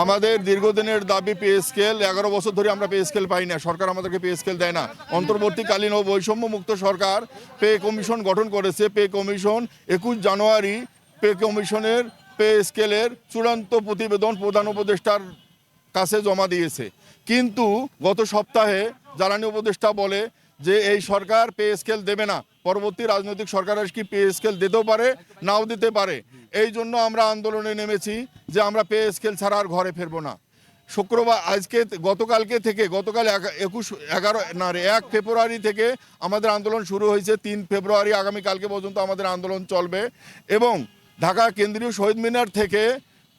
আমাদের দীর্ঘদিনের দাবি পে স্কেল এগারো বছর ধরে আমরা পে স্কেল পাই না। সরকার আমাদেরকে পে স্কেল দেয় না। অন্তর্বর্তীকালীন ও বৈষম্য মুক্ত সরকার পে কমিশন গঠন করেছে। পে কমিশন একুশ জানুয়ারি পে কমিশনের পে স্কেলের চূড়ান্ত প্রতিবেদন প্রধান উপদেষ্টার কাছে জমা দিয়েছে। কিন্তু গত সপ্তাহে জ্বালানি উপদেষ্টা বলে যে, এই সরকার পে স্কেল দেবে না। পরবর্তী রাজনৈতিক সরকার কি পে স্কেল দিতেও পারে, নাও দিতে পারে। এই জন্য আমরা আন্দোলনে নেমেছি যে আমরা পে স্কেল ছাড়া আর ঘরে ফেরবো না। শুক্রবার, আজকে গতকালকে থেকে, গতকাল একুশ, এগারো, না এক ফেব্রুয়ারি থেকে আমাদের আন্দোলন শুরু হয়েছে। তিন ফেব্রুয়ারি আগামীকালকে পর্যন্ত আমাদের আন্দোলন চলবে এবং ঢাকা কেন্দ্রীয় শহীদ মিনার থেকে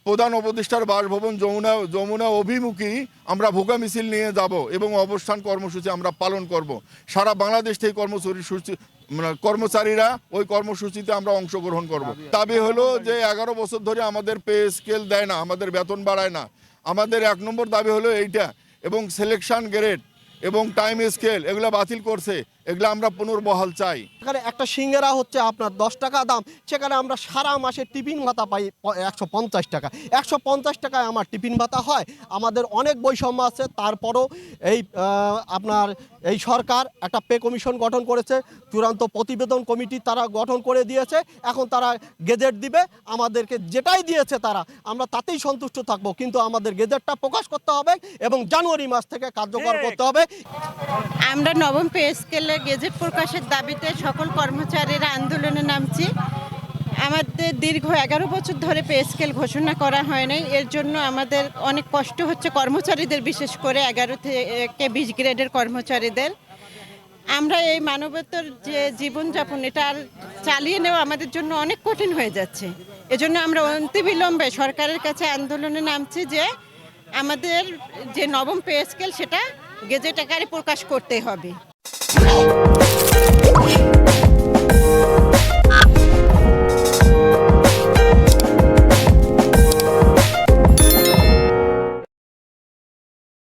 প্রধান উপদেষ্টার বাসভবন যমুনা যমুনা অভিমুখী আমরা ভোগা মিছিল নিয়ে যাব এবং অবস্থান কর্মসূচি আমরা পালন করব। সারা বাংলাদেশ থেকে কর্মসূচি সূচি- মানে কর্মচারীরা ওই কর্মসূচিতে আমরা অংশগ্রহণ করব। দাবি হলো যে এগারো বছর ধরে আমাদের পে স্কেল দেয় না, আমাদের বেতন বাড়ায় না। আমাদের এক নম্বর দাবি হলো এইটা এবং সিলেকশন গ্রেড এবং টাইম স্কেল এগুলো বাতিল করছে এগুলো আমরা পুনর্বহাল চাই। এখানে একটা সিঙ্গারা হচ্ছে আপনার দশ টাকা দাম সেখানে আমরা সারা মাসে টিফিন ভাতা পাই একশো পঞ্চাশ টাকা। একশো পঞ্চাশ টাকায় আমার টিফিন ভাতা হয় আমাদের অনেক বৈষম্য আছে তারপরও এই আপনার এই সরকার একটা পে কমিশন গঠন করেছে চূড়ান্ত প্রতিবেদন কমিটি তারা গঠন করে দিয়েছে এখন তারা গেজেট দিবে আমাদেরকে যেটাই দিয়েছে তারা আমরা তাতেই সন্তুষ্ট থাকব কিন্তু আমাদের গেজেটটা প্রকাশ করতে হবে এবং জানুয়ারি মাস থেকে কার্যকর করতে হবে আমরা নবম পে স্কেলে গেজেট প্রকাশের দাবিতে সকল কর্মচারীরা আন্দোলনে নামছি। আমাদের দীর্ঘ এগারো বছর ধরে পে স্কেল ঘোষণা করা হয় নাই। এর জন্য আমাদের অনেক কষ্ট হচ্ছে কর্মচারীদের, বিশেষ করে এগারো থেকে বিশ গ্রেডের কর্মচারীদের। আমরা এই মানবতার যে জীবনযাপন, এটা আর চালিয়ে নেওয়া আমাদের জন্য অনেক কঠিন হয়ে যাচ্ছে। এজন্য আমরা অন্তিবিলম্বে সরকারের কাছে আন্দোলনে নামছি যে আমাদের যে নবম পে স্কেল, সেটা গেজেট আকারে প্রকাশ করতে হবে।